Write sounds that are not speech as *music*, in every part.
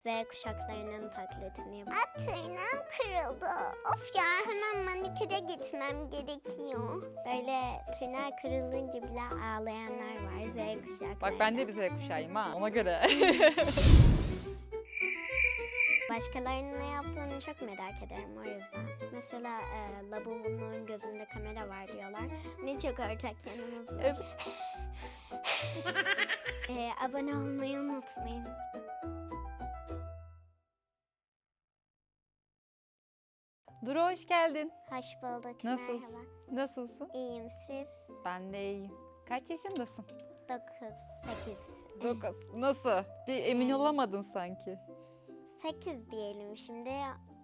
Z kuşaklarının taklitini yap. At tırnağım kırıldı. Of ya hemen maniküre gitmem gerekiyor. Böyle tırnağı kırılınca bile ağlayanlar var Z kuşakları. Bak ben de bir Z kuşağıyım ha ona göre. *laughs* Başkalarının ne yaptığını çok merak ederim o yüzden. Mesela e, Labubu'nun gözünde kamera var diyorlar. Ne çok ortak yanımız var. *laughs* e, abone olmayı unutmayın. Duru hoş geldin. Hoş bulduk. Nasılsın? Merhaba. Nasılsın? İyiyim siz? Ben de iyiyim. Kaç yaşındasın? 9, 8. 9. Nasıl? Bir emin olamadın sanki. 8 diyelim şimdi.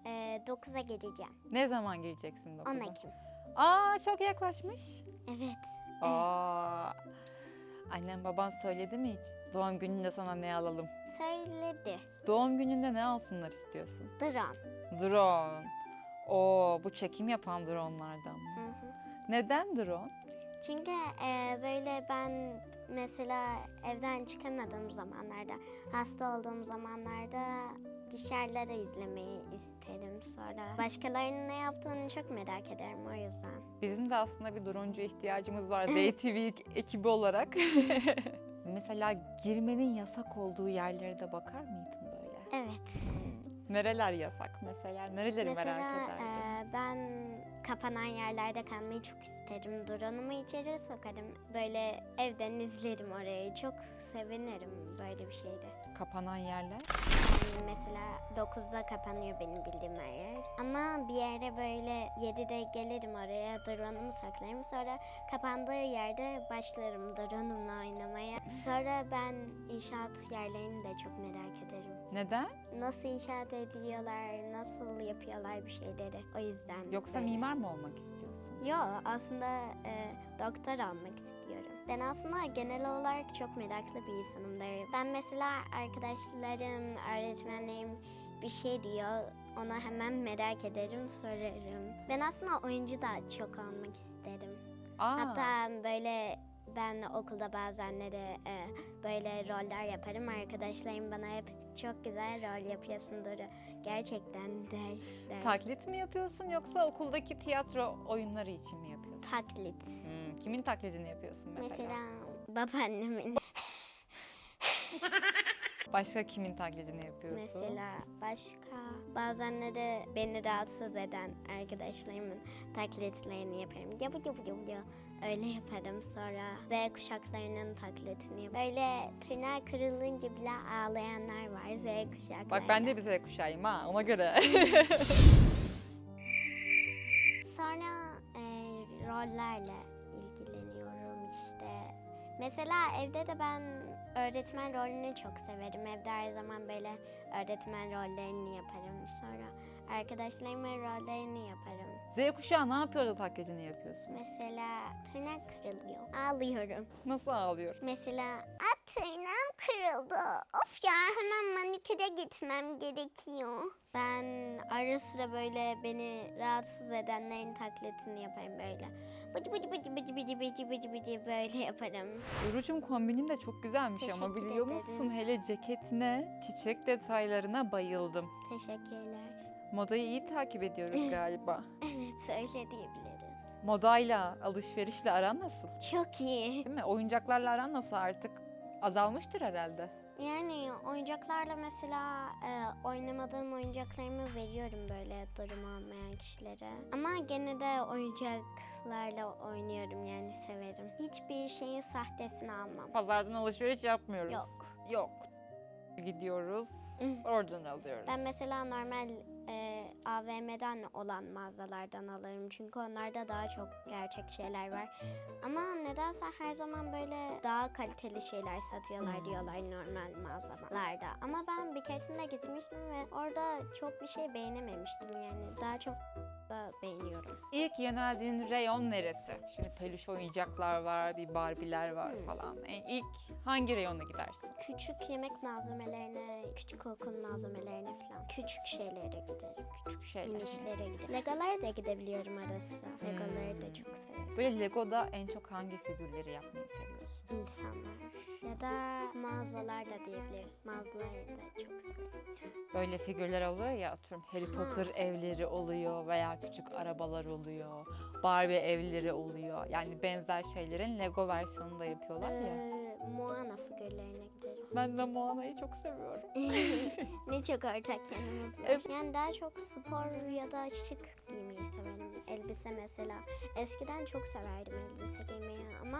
E, 9'a gireceğim. Ne zaman gireceksin 10 9'a? Ekim. Aa çok yaklaşmış. Evet. Aa. Annem baban söyledi mi hiç? Doğum gününde sana ne alalım? Söyledi. Doğum gününde ne alsınlar istiyorsun? Drone. Drone. Oo bu çekim yapan dronelardan mı? Hı hı. Neden drone? Çünkü e, böyle ben mesela evden çıkamadığım zamanlarda, hasta olduğum zamanlarda dışarılara izlemeyi isterim sonra. Başkalarının ne yaptığını çok merak ederim o yüzden. Bizim de aslında bir droncu ihtiyacımız var *laughs* ZTV ekibi olarak. *laughs* Mesela girmenin yasak olduğu yerlere de bakar mıydın böyle? Evet. Nereler yasak mesela? Nereleri mesela merak ederdin? e, ben kapanan yerlerde kalmayı çok isterim. Drone'umu içeri sokarım. Böyle evden izlerim orayı. Çok sevinirim böyle bir şeyde. Kapanan yerler. Mesela 9'da kapanıyor benim bildiğim her yer. Ama bir yere böyle 7'de gelirim oraya drone'umu saklarım. Sonra kapandığı yerde başlarım drone'umla oynamaya. Sonra ben inşaat yerlerini de çok merak ederim. Neden? Nasıl inşaat ediyorlar, nasıl yapıyorlar bir şeyleri. O yüzden. Yoksa böyle. mimar mı olmak istiyorsun? Yo aslında e, doktor olmak istiyorum. Ben aslında genel olarak çok meraklı bir insanımdır. Ben mesela arkadaşlarım, öğretmenlerim bir şey diyor. Ona hemen merak ederim, sorarım. Ben aslında oyuncu da çok olmak isterim. Aa, Hatta böyle ben okulda bazenleri e, böyle roller yaparım. Arkadaşlarım bana hep çok güzel rol yapıyorsun Duru. Gerçekten der. der. taklit mi yapıyorsun yoksa okuldaki tiyatro oyunları için mi yapıyorsun? Taklit. Hmm, kimin taklidini yapıyorsun mesela? Mesela babaannemin. *laughs* Başka kimin taklidini yapıyorsun? Mesela başka bazenleri beni rahatsız eden arkadaşlarımın taklitlerini yaparım. Yabu yabu yabu yabu. Öyle yaparım sonra Z kuşaklarının taklitini yaparım. Böyle tırnağı kırılınca bile ağlayanlar var Z kuşakları. Bak ben de bir Z kuşağıyım ha ona göre. Sonra rollerle ilgileniyorum işte. Mesela evde de ben öğretmen rolünü çok severim. Evde her zaman böyle öğretmen rollerini yaparım. Sonra arkadaşlarımın rollerini yaparım. Z kuşağı ne yapıyor da taklidini yapıyorsun? Mesela tırnak kırılıyor. Ağlıyorum. Nasıl ağlıyor? Mesela At tırnağım kırıldı. Of ya hemen maniküre gitmem gerekiyor. ben ara sıra böyle beni rahatsız edenlerin taklitini yaparım böyle. Bıcı bıcı bıcı bıcı bıcı bıcı bıcı bıcı böyle yaparım. Duru'cum kombinin de çok güzelmiş ama Teşekkür biliyor ederim. musun? Hele ceketine, çiçek detaylarına bayıldım. Teşekkürler. Modayı iyi takip ediyoruz *laughs* galiba. Evet öyle diyebiliriz. Modayla, alışverişle aran nasıl? Çok iyi. Değil mi? Oyuncaklarla aran nasıl artık? Azalmıştır herhalde. Yani oyuncaklarla mesela e, oynamadığım oyuncaklarımı veriyorum böyle durumu olmayan kişilere. Ama gene de oyuncaklarla oynuyorum yani severim. Hiçbir şeyin sahtesini almam. Pazardan alışveriş yapmıyoruz. Yok. Yok. Gidiyoruz, oradan alıyoruz. Ben mesela normal e, AVM'den olan mağazalardan alırım. Çünkü onlarda daha çok gerçek şeyler var. Ama nedense her zaman böyle daha kaliteli şeyler satıyorlar Hmm. diyorlar normal mağazalarda. Ama ben bir keresinde gitmiştim ve orada çok bir şey beğenememiştim yani. Daha çok da beğeniyorum. İlk yöneldiğin reyon neresi? Şimdi peluş oyuncaklar var, bir Barbie'ler var Hmm. falan. En ilk hangi reyona gidersin? Küçük yemek malzemelerine, küçük okul malzemelerine falan. Küçük şeylere giderim. Küçük şeyler. Minişlere giderim. Legolara da gidebiliyorum ara sıra. Legoları da çok severim. Böyle Lego'da en çok hangi figürleri yapmayı seviyorsun? İnsanlar. Ya da mağazalar da diyebiliriz. Mağazaları da çok severim. Böyle figürler oluyor ya atıyorum Harry Potter evleri oluyor veya küçük arabalar oluyor. Barbie evleri oluyor. Yani benzer şeylerin Lego versiyonunu da yapıyorlar ya. Ee, Moana figürlerine giderim. Ben de Moana'yı çok seviyorum. *laughs* ne çok ortak yanımız var. Evet. Yani daha çok spor ya da şık giymeyi severim. Elbise mesela. Eskiden çok severdim elbise giymeyi ama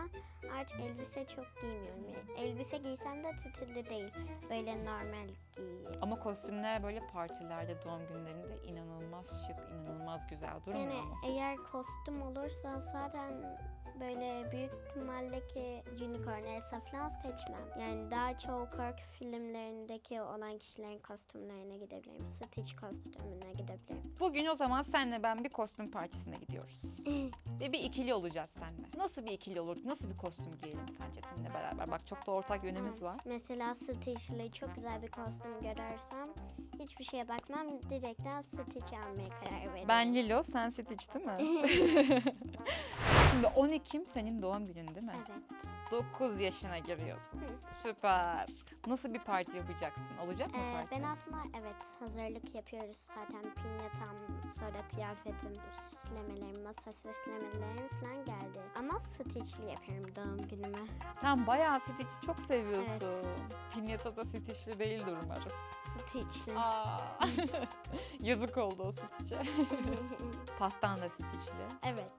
artık elbise çok giymiyorum. Yani elbise giysem de tütüllü değil. Böyle normal giyiyorum. Ama kostümler böyle partilerde, doğum günlerinde inanılmaz şık, inanılmaz güzel durmuyor Yani mu? eğer kostüm olursa zaten böyle büyük ihtimalle ki unicorn, Elsa falan seçmem. Yani daha çok korku filmlerindeki olan kişilerin kostümlerine gidebilirim. Stitch kostümüne gidebilirim. Bugün o zaman senle ben bir kostüm partisine gidiyoruz. *laughs* Ve bir ikili olacağız seninle. Nasıl bir ikili olur? Nasıl bir kostüm giyelim sence seninle beraber? Bak çok da ortak yönümüz var. Mesela Stitch'li çok güzel bir kostüm görürsem hiçbir şeye bakmam. Direkten Stitch almaya karar veririm. Ben Lilo, sen Stitch değil mi? *laughs* Şimdi 10 Ekim senin doğum günün değil mi? Evet. 9 yaşına giriyorsun. Hı. Süper. Nasıl bir parti yapacaksın? Olacak mı Ee, parti? ben aslında evet hazırlık yapıyoruz zaten pinyatam sonra kıyafetim, süslemelerim, masa süslemelerim falan geldi. Ama Stitch'li yapıyorum doğum günümü. Sen bayağı Stitch'i çok seviyorsun. Evet. Pinyata da Stitch'li değildir umarım. Stitch'li. Aa. *laughs* Yazık oldu o Stitch'e. *laughs* Pastan da Stitch'li. evet.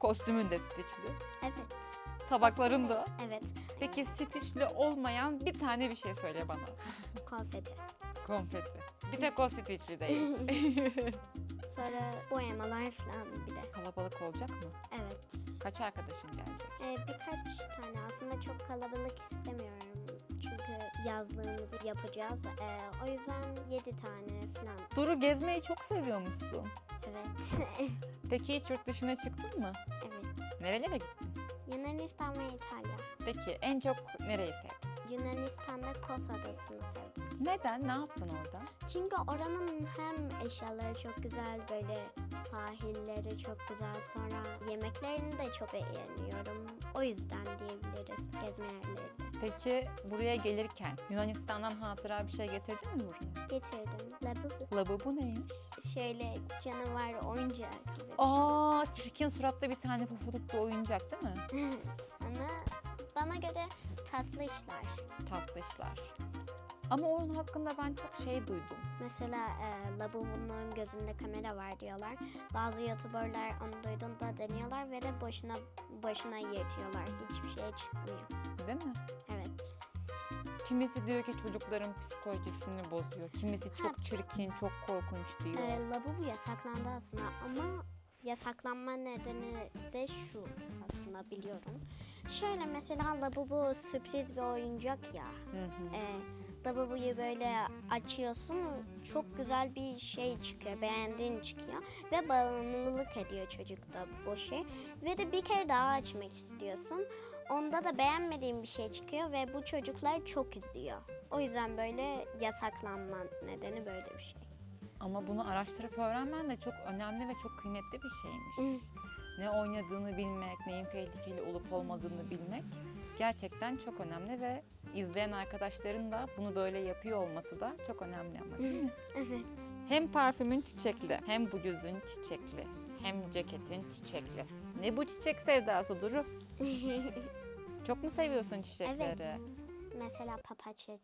Kostümün de Stitch'li. Evet. Tabakların da. Evet. Peki Stitch'li olmayan bir tane bir şey söyle bana. Konfeti. Konfeti. Bir tek o Stitch'li değil. *laughs* Sonra boyamalar falan bir de. Kalabalık olacak mı? Evet. Kaç arkadaşın gelecek? Ee, birkaç tane aslında çok kalabalık istemiyorum. Çünkü yazlığımızı yapacağız. Ee, o yüzden 7 tane falan. Duru gezmeyi çok seviyormuşsun. Evet. *laughs* Peki hiç yurt dışına çıktın mı? evet. Nerelere gittin? Yunanistan ve İtalya. Peki en çok nereyi sevdin? Yunanistan'da Kos Adası'nı sevdim. Neden? Ne yaptın orada? Çünkü oranın hem eşyaları çok güzel böyle sahilleri çok güzel sonra yemeklerini de çok beğeniyorum. O yüzden diyebiliriz gezme yerleri. Peki buraya gelirken Yunanistan'dan hatıra bir şey getirdin mi buraya? Getirdim. Labubu. Labubu neymiş? Şöyle canavar oyuncak gibi şey. Aa, çirkin suratlı bir tane pufuduk bir oyuncak değil mi? *laughs* Ama bana göre taslı işler. Tatlı işler. Ama onun hakkında ben çok şey duydum. Mesela e, Labubu'nun gözünde kamera var diyorlar. Bazı youtuberlar onu duyduğunda deniyorlar ve de boşuna boşuna yırtıyorlar. Hiçbir şey çıkmıyor. Değil mi? Evet. Kimisi diyor ki çocukların psikolojisini bozuyor. Kimisi çok çirkin, çok korkunç diyor. E, Labubu yasaklandı aslında ama yasaklanma nedeni de şu aslında biliyorum. Şöyle mesela Labubu sürpriz bir oyuncak ya. Hı hı. E, Labubu'yu böyle açıyorsun çok güzel bir şey çıkıyor beğendiğin çıkıyor ve bağımlılık ediyor çocukta bu şey ve de bir kere daha açmak istiyorsun onda da beğenmediğin bir şey çıkıyor ve bu çocuklar çok üzüyor o yüzden böyle yasaklanma nedeni böyle bir şey. Ama bunu araştırıp öğrenmen de çok önemli ve çok kıymetli bir şeymiş. ne oynadığını bilmek, neyin tehlikeli olup olmadığını bilmek gerçekten çok önemli ve izleyen arkadaşların da bunu böyle yapıyor olması da çok önemli ama değil mi? Evet. Hem parfümün çiçekli, hem bluzun çiçekli, hem ceketin çiçekli. Ne bu çiçek sevdası Duru? *laughs* Çok mu seviyorsun çiçekleri? evet. Mesela papatya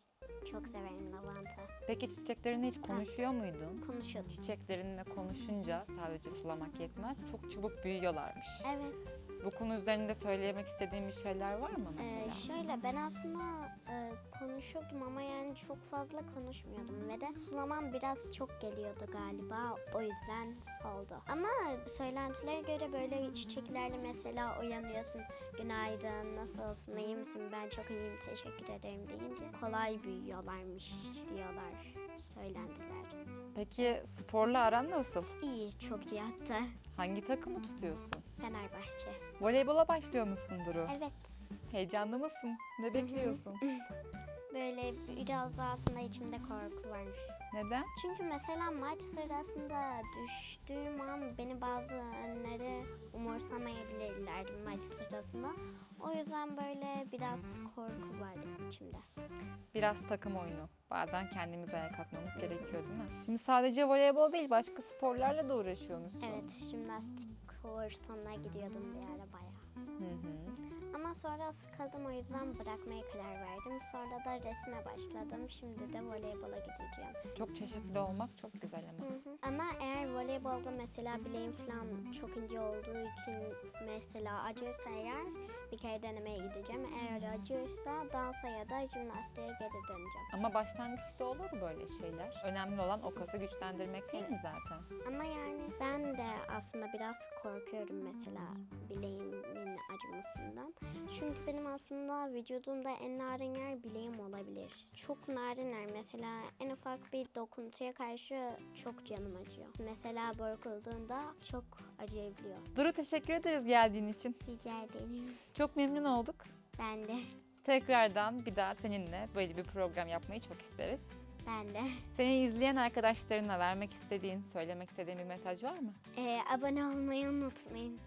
çok severim lavanta. Peki çiçeklerinle hiç konuşuyor muydun? Konuşuyorduk. Çiçeklerinle konuşunca sadece sulamak yetmez, çok çabuk büyüyorlarmış. Evet. Bu konu üzerinde söylemek istediğin bir şeyler var mı Ee, şöyle ben aslında e, konuşuyordum ama yani çok fazla konuşmuyordum ve de sulamam biraz çok geliyordu galiba o yüzden soldu. Ama söylentilere göre böyle çiçeklerle mesela uyanıyorsun günaydın nasılsın iyi misin ben çok iyiyim teşekkür ederim deyince kolay büyüyorlarmış diyorlar söylentiler. Peki sporla aran nasıl? İyi, çok iyi hatta. Hangi takımı tutuyorsun? Fenerbahçe. Voleybola başlıyor musun Duru? Evet. Heyecanlı mısın? Ne bekliyorsun? *laughs* Böyle biraz daha aslında içimde korku var. Neden? Çünkü mesela maç sırasında düştüğüm an beni bazı önleri umursamayabilirler maç sırasında. O yüzden böyle biraz korku var içimde. Biraz takım oyunu. Bazen kendimiz ayak atmamız gerekiyor değil mi? Şimdi sadece voleybol değil başka sporlarla da uğraşıyormuşsun. Evet, jimnastik kursuna gidiyordum bir ara bayağı. Hı hı. Ama sonra sıkıldım o yüzden bırakmaya karar verdim. Sonra da resme başladım. Şimdi de voleybola gideceğim. Çok çeşitli olmak çok güzel ama. Hı hı. Ama eğer voleybolda mesela bileğim falan çok ince olduğu için mesela acırsa eğer bir kere denemeye gideceğim. Eğer acırsa dansa ya da jimnastiğe geri döneceğim. Ama başlangıçta olur böyle şeyler. Önemli olan o kası güçlendirmek değil mi zaten? Ama yani ben de aslında biraz korkuyorum mesela bileğimin acımasından. Çünkü benim aslında vücudumda en narin yer bileğim olabilir. Çok narin yer. Mesela en ufak bir dokuntuya karşı çok canım acıyor. Mesela burkulduğunda çok acıyabiliyor. Duru teşekkür ederiz geldiğin için. Rica ederim. Çok memnun olduk. Ben de. Tekrardan bir daha seninle böyle bir program yapmayı çok isteriz. Ben de. Seni izleyen arkadaşlarına vermek istediğin, söylemek istediğin bir mesaj var mı? Ee, abone olmayı unutmayın.